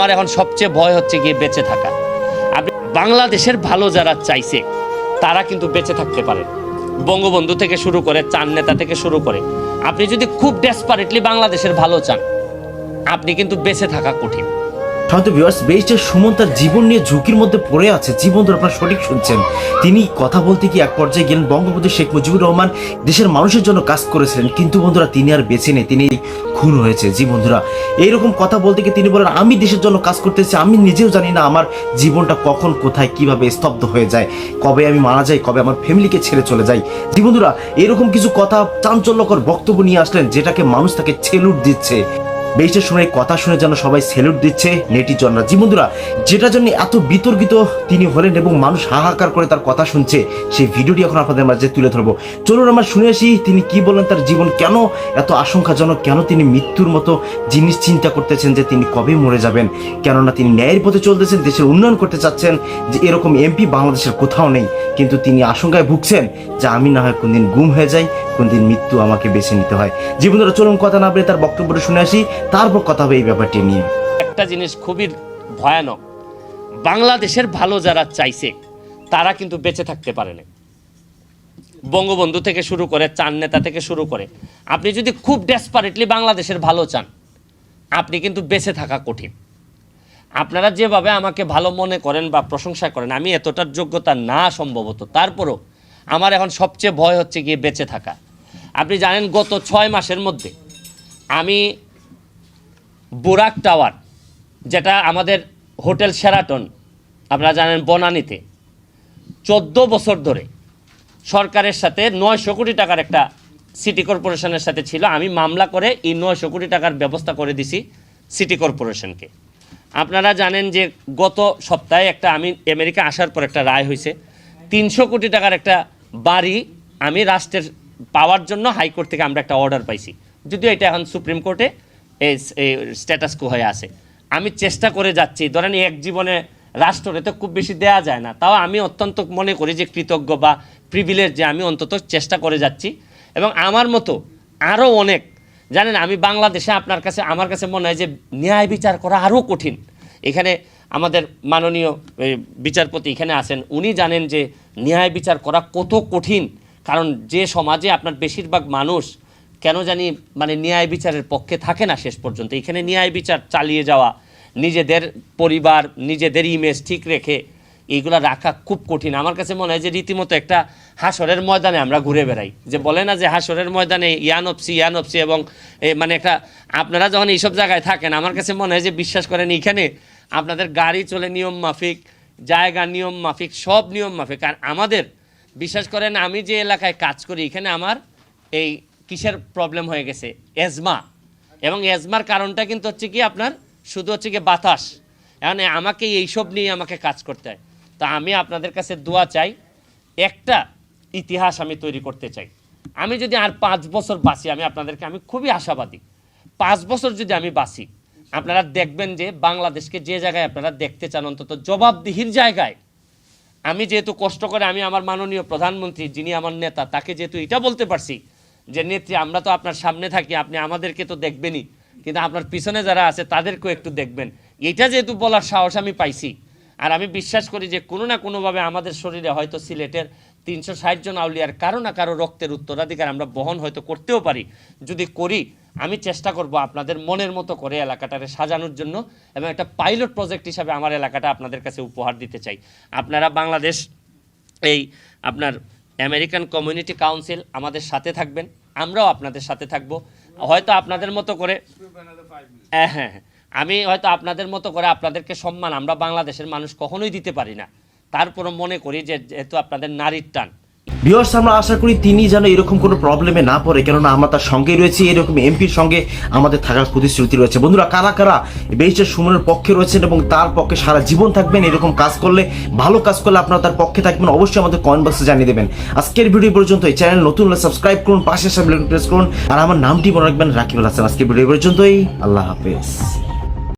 আমার এখন সবচেয়ে ভয় হচ্ছে গিয়ে বেঁচে থাকা। আপনি বাংলাদেশের ভালো যারা চাইছে, তারা কিন্তু বেঁচে থাকতে পারে। বঙ্গবন্ধু থেকে শুরু করে, চান নেতা থেকে শুরু করে, আপনি যদি খুব ডেসপারেটলি বাংলাদেশের ভালো চান, আপনি কিন্তু বেঁচে থাকা কঠিন। হয়তো ভিউয়ার্স বেস্টের সুমন তার জীবন নিয়ে ঝুঁকির মধ্যে পড়ে আছে। জীবন ধরে আপনারা সঠিক শুনছেন। তিনি কথা বলতে গিয়ে এক পর্যায়ে গেলেন বঙ্গবন্ধু শেখ মুজিবুর রহমান, দেশের মানুষের জন্য কাজ করেছিলেন। কিন্তু বন্ধুরা, তিনি আর বেঁচে নেই, তিনি খুন হয়েছে। জি বন্ধুরা, এইরকম কথা বলতে গিয়ে তিনি বলেন, আমি দেশের জন্য কাজ করতেছি আমি নিজেও জানি না আমার জীবনটা কখন, কোথায়, কীভাবে স্তব্ধ হয়ে যায়। কবে আমি মারা যাই, কবে আমার ফ্যামিলিকে ছেড়ে চলে যাই। জি বন্ধুরা এরকম কিছু কথা, চাঞ্চল্যকর বক্তব্য নিয়ে আসলেন, যেটাকে মানুষ তাকে ছেলুট দিচ্ছে। বেশটা শুনে, কথা শুনে যেন সবাই সেলুট দিচ্ছে নেটিজনরা। জি বন্ধুরা, যেটার জন্য এত বিতর্কিত তিনি হলেন এবং মানুষ হাহাকার করে তার কথা শুনছে, সেই ভিডিওটি এখন আপনাদের মাঝে তুলে ধরবো। চলুন আমরা শুনে আসি তিনি কি বললেন, তার জীবন কেন এত আশঙ্কাজনক, কেন তিনি মৃত্যুর মতো জিনিস চিন্তা করতেছেন যে তিনি কবে মরে যাবেন? কেননা তিনি ন্যায়ের পথে চলতেছেন, দেশের উন্নয়ন করতে চাচ্ছেন, যে এরকম এমপি বাংলাদেশের কোথাও নেই। কিন্তু তিনি আশঙ্কায় ভুগছেন যে আমি না হয় কোনদিন গুম হয়ে যাই, কোনদিন মৃত্যু আমাকে বেছে নিতে হয়। জীবনের চলুন কথা না বলে তার বক্তব্যটা শুনে আসি। তারপর কথা হবে এই ব্যাপারটি নিয়ে। একটা জিনিস খুবই ভয়ানক। বাংলাদেশের ভালো যারা চাইছে, তারা কিন্তু বেঁচে থাকতে পারে না বঙ্গবন্ধু থেকে শুরু করে চান নেতা থেকে শুরু করে, আপনি যদি খুব ডেসপারেটলি বাংলাদেশের ভালো চান, আপনি কিন্তু বেঁচে থাকা কঠিন। আপনারা যেভাবে আমাকে ভালো মনে করেন বা প্রশংসা করেন, আমি এতটার যোগ্যতা না সম্ভবত। তারপরও আমার এখন সবচেয়ে ভয় হচ্ছে গিয়ে বেঁচে থাকা। আপনি জানেন, গত ছয় মাসের মধ্যে আমি বুরাক টাওয়ার, যেটা আমাদের হোটেল সেরাটন আপনারা জানেন বনানীতে। চোদ্দ বছর ধরে সরকারের সাথে নয়শো কোটি টাকার একটা সিটি কর্পোরেশনের সাথে ছিল। আমি মামলা করে এই নয়শো কোটি টাকার ব্যবস্থা করে দিছি সিটি কর্পোরেশনকে। আপনারা জানেন যে গত সপ্তাহে একটা আমি আমেরিকা আসার পর একটা রায় হয়েছে। তিনশো কোটি টাকার একটা বাড়ি আমি রাষ্ট্রের পাওয়ার জন্য হাইকোর্ট থেকে আমরা একটা অর্ডার পাইছি। যদিও এটা এখন সুপ্রিম কোর্টে এই স্ট্যাটাস কো হয়ে আছে। আমি চেষ্টা করে যাচ্ছি, ধরেন এক জীবনে রাষ্ট্রে তো খুব বেশি দেয়া যায় না, তাও আমি অত্যন্ত মনে করি যে কৃতজ্ঞ বা প্রিভিলেজ যে আমি অন্তত চেষ্টা করে যাচ্ছি। এবং আমার মতো আরও অনেক, জানেন আমি বাংলাদেশে আপনার কাছে, আমার কাছে মনে হয় যে ন্যায় বিচার করা আরও কঠিন। এখানে আমাদের মাননীয় বিচারপতি এখানে আছেন, উনি জানেন যে ন্যায় বিচার করা কত কঠিন। কারণ যে সমাজে আপনার বেশিরভাগ মানুষ কেন জানি মানে ন্যায় বিচারের পক্ষে থাকে না শেষ পর্যন্ত। এখানে ন্যায় বিচার চালিয়ে যাওয়া, নিজেদের পরিবার, নিজেদের ইমেজ ঠিক রেখে এইগুলো রাখা খুব কঠিন। আমার কাছে মনে হয় যে রীতিমতো একটা হাসরের ময়দানে আমরা ঘুরে বেড়াই। যে বলে না যে হাসরের ময়দানে ইয়ানপসি ইয়ানপসি এবং মানে একটা, আপনারা যখন এইসব জায়গায় থাকেন, আমার কাছে মনে হয় যে বিশ্বাস করেন এখানে আপনাদের গাড়ি চলে নিয়ম মাফিক, জায়গা নিয়ম মাফিক, সব নিয়ম মাফিক। আর আমাদের, বিশ্বাস করেন আমি যে এলাকায় কাজ করি, এখানে আমার এই কিসের প্রবলেম হয়ে গেছে? এজমা। এবং এজমার কারণটা কিন্তু হচ্ছে কি আপনার? শুধু হচ্ছে কি বাতাস। এখন আমাকে এইসব নিয়ে আমাকে কাজ করতে হয়। তা আমি আপনাদের কাছে দোয়া চাই, একটা ইতিহাস আমি তৈরি করতে চাই। আমি যদি আর পাঁচ বছর বাঁচি, আমি আপনাদেরকে, আমি খুবই আশাবাদী। পাঁচ বছর যদি আমি বাঁচি, আপনারা দেখবেন যে বাংলাদেশকে যে জায়গায় আপনারা দেখতে চান, অন্তত জবাবদিহির জায়গায়, আমি যেহেতু কষ্ট করে, আমি আমার মাননীয় প্রধানমন্ত্রী, যিনি আমার নেতা, তাকে যেহেতু এটা বলতে পারছি যে, নেত্রী, আমরা তো আপনার সামনে থাকি, আপনি আমাদেরকে তো দেখবেনই। কিন্তু আপনার পিছনে যারা আছে, তাদেরকেও একটু দেখবেন। এটা যেহেতু বলার সাহস আমি পাইছি। আর আমি বিশ্বাস করি যে, কোনো না কোনোভাবে আমাদের শরীরে হয়তো সিলেটের তিনশো ষাট জন আউলিয়ার কারও না কারও রক্তের উত্তরাধিকার আমরা বহন হয়তো করতেও পারি। যদি করি, আমি চেষ্টা করব আপনাদের মনের মতো করে এলাকাটারে সাজানোর জন্য এবং একটা পাইলট প্রজেক্ট হিসাবে আমার এলাকাটা আপনাদের কাছে উপহার দিতে চাই। আপনারা বাংলাদেশ, এই আপনার আমেরিকান কমিউনিটি কাউন্সিল আমাদের সাথে থাকবেন। আমরাও আপনাদের সাথে থাকব হয়তো আপনাদের মতো করে হ্যাঁ হ্যাঁ হ্যাঁ। আমি হয়তো আপনাদের মতো করে আপনাদেরকে সম্মান আমরা বাংলাদেশের মানুষ কখনোই দিতে পারি না তারপরও মনে করি যে যেহেতু আপনাদের নারীর টান ভিউয়ার্স আমরা আশা করি তিনি যেন এরকম কোনো প্রবলেমে না পড়ে, কেননা আমরা তার সঙ্গেই রয়েছি, এরকম এমপির সঙ্গে আমাদের থাকার প্রতিশ্রুতি রয়েছে। বন্ধুরা, কারা কারা বেইচের সুমনের পক্ষে রয়েছেন এবং তার পক্ষে সারা জীবন থাকবেন, এরকম কাজ করলে, ভালো কাজ করলে আপনারা তার পক্ষে থাকবেন, অবশ্যই আমাদের কমেন্ট বক্সে জানিয়ে দেবেন। আজকের ভিডিও পর্যন্ত, এই চ্যানেল নতুন হলে সাবস্ক্রাইব করুন, পাশে সাবলেন প্রেস করুন, আর আমার নামটি মনে রাখবেন রাকিবুল হাসান। আজকের ভিডিও পর্যন্তই, আল্লাহ হাফেজ।